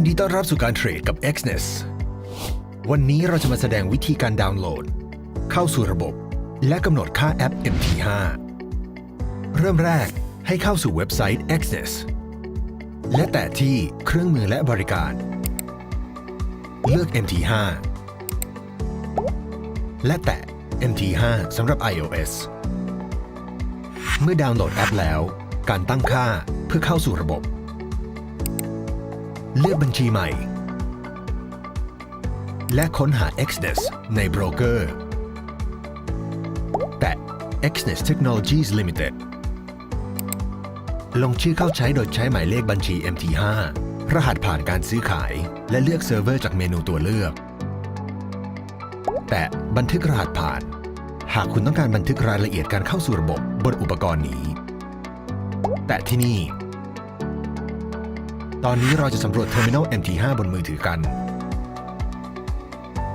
นดีต้อนรับสู่การเทรดกับ Exness วันนี้เราจะมาแสดงวิธีการดาวน์โหลด เข้าสู่ระบบ และกำหนดค่าแอป MT5 เริ่มแรกให้เข้าสู่เว็บไซต์ Exness และแตะที่เครื่องมือและบริการ เลือก MT5 และแตะ MT5 สำหรับ iOS เมื่อดาวน์โหลดแอปแล้ว การตั้งค่าเพื่อเข้าสู่ระบบ เลือกบัญชีใหม่ และค้นหา Exness ในโบรกเกอร์ แตะ Exness Technologies Limited ลงชื่อเข้าใช้โดยใช้หมายเลขบัญชี MT5 รหัสผ่านการซื้อขาย และเลือกเซิร์ฟเวอร์จากเมนูตัวเลือก แตะบันทึกรหัสผ่าน หากคุณต้องการบันทึกรายละเอียดการเข้าสู่ระบบบนอุปกรณ์นี้ แตะที่นี่ ตอนนี้เราจะสำรวจ Terminal MT5 บนมือถือกัน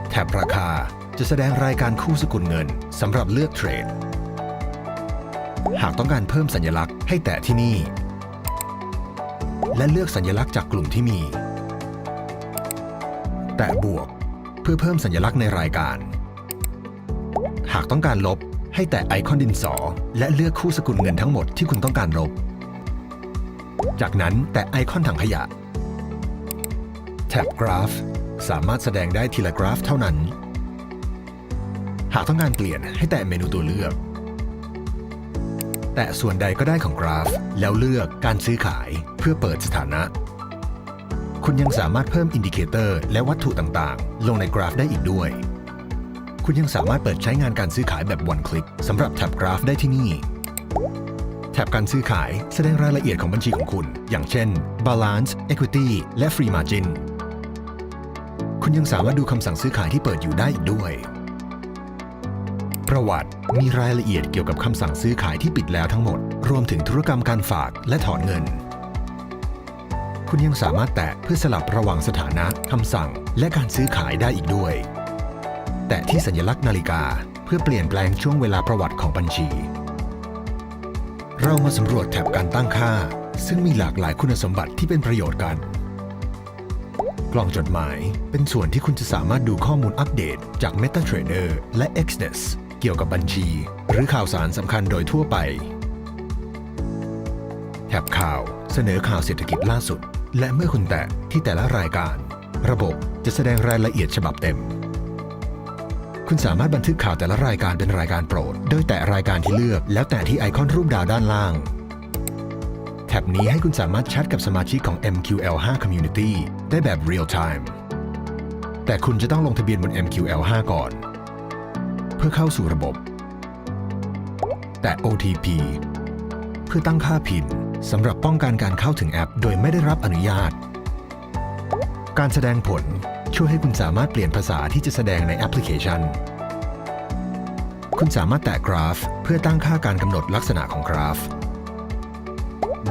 แท็บราคาจะแสดงรายการคู่สกุลเงินสำหรับเลือกเทรด หากต้องการเพิ่มสัญลักษณ์ให้แตะที่นี่ และเลือกสัญลักษณ์จากกลุ่มที่มี แตะบวกเพื่อเพิ่มสัญลักษณ์ในรายการ หากต้องการลบให้แตะไอคอนดินสอ และเลือกคู่สกุลเงินทั้งหมดที่คุณต้องการลบ จากนั้นแตะไอคอนถังขยะ แท็บกราฟ สามารถแสดงได้ทีละกราฟเท่านั้น หากต้องการเปลี่ยนให้แตะเมนูตัวเลือก แตะส่วนใดก็ได้ของกราฟ แล้วเลือกการซื้อขายเพื่อเปิดสถานะ คุณยังสามารถเพิ่มอินดิเคเตอร์และวัตถุต่างๆ ลงในกราฟได้อีกด้วย คุณยังสามารถเปิดใช้งานการซื้อขายแบบ one click สำหรับแท็บกราฟได้ที่นี่ แท็บการซื้อขายแสดงรายละเอียดของบัญชีของคุณ อย่างเช่น balance equity และ free margin คุณยังสามารถดูคำสั่งซื้อขายที่เปิดอยู่ได้อีกด้วย ประวัติมีรายละเอียดเกี่ยวกับคำสั่งซื้อขายที่ปิดแล้วทั้งหมด รวมถึงธุรกรรมการฝากและถอนเงิน คุณยังสามารถแตะเพื่อสลับระหว่างสถานะคำสั่ง และการซื้อขายได้อีกด้วย แตะที่สัญลักษณ์นาฬิกา เพื่อเปลี่ยนแปลงช่วงเวลาประวัติของบัญชี เรามาสำรวจแถบการตั้งค่า ซึ่งมีหลากหลายคุณสมบัติที่เป็นประโยชน์กัน กล่องจดหมายเป็นส่วนที่คุณจะสามารถดูข้อมูลอัปเดตจาก MetaTrader และ Exness เกี่ยวกับบัญชี หรือข่าวสารสำคัญโดยทั่วไป แถบข่าวเสนอข่าวเศรษฐกิจล่าสุด และเมื่อคุณแตะที่แต่ละรายการ ระบบจะแสดงรายละเอียดฉบับเต็ม คุณสามารถบันทึกข่าวแต่ละรายการเป็นรายการโปรด โดยแตะรายการที่เลือก แล้วแตะที่ไอคอนรูปดาวด้านล่าง แท็บนี้ให้คุณสามารถแชทกับสมาชิกของ MQL5 Community ได้แบบ Real Time แต่คุณจะต้องลงทะเบียนบน MQL5 ก่อน เพื่อเข้าสู่ระบบ แตะ OTP เพื่อตั้งค่าพินสำหรับป้องกันการเข้าถึงแอป โดยไม่ได้รับอนุญาต การแสดงผล ช่วยให้คุณสามารถเปลี่ยนภาษาที่จะแสดงในแอปพลิเคชัน คุณสามารถแตะกราฟ เพื่อตั้งค่าการกำหนดลักษณะของกราฟ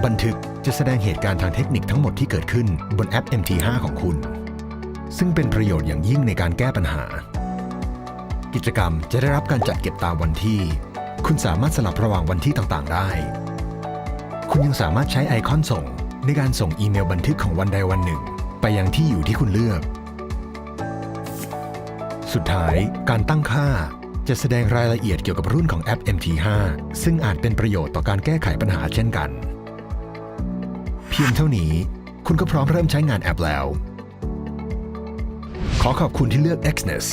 บันทึกจะแสดงเหตุการณ์ทางเทคนิคทั้งหมดที่เกิดขึ้นบนแอป MT5 ของคุณ ซึ่งเป็นประโยชน์อย่างยิ่งในการแก้ปัญหา กิจกรรมจะได้รับการจัดเก็บตามวันที่ คุณสามารถสลับระหว่างวันที่ต่างๆ ได้ คุณยังสามารถใช้ไอคอนส่งในการส่งอีเมลบันทึกของวันใดวันหนึ่ง ไปยังที่อยู่ที่คุณเลือก สุดท้าย การตั้งค่า จะแสดงรายละเอียดเกี่ยวกับรุ่นของแอป MT5 ซึ่งอาจเป็นประโยชน์ต่อการแก้ไขปัญหาเช่นกัน เพียงเท่านี้ คุณก็พร้อมเริ่มใช้งานแอปแล้ว ขอขอบคุณที่เลือก Xness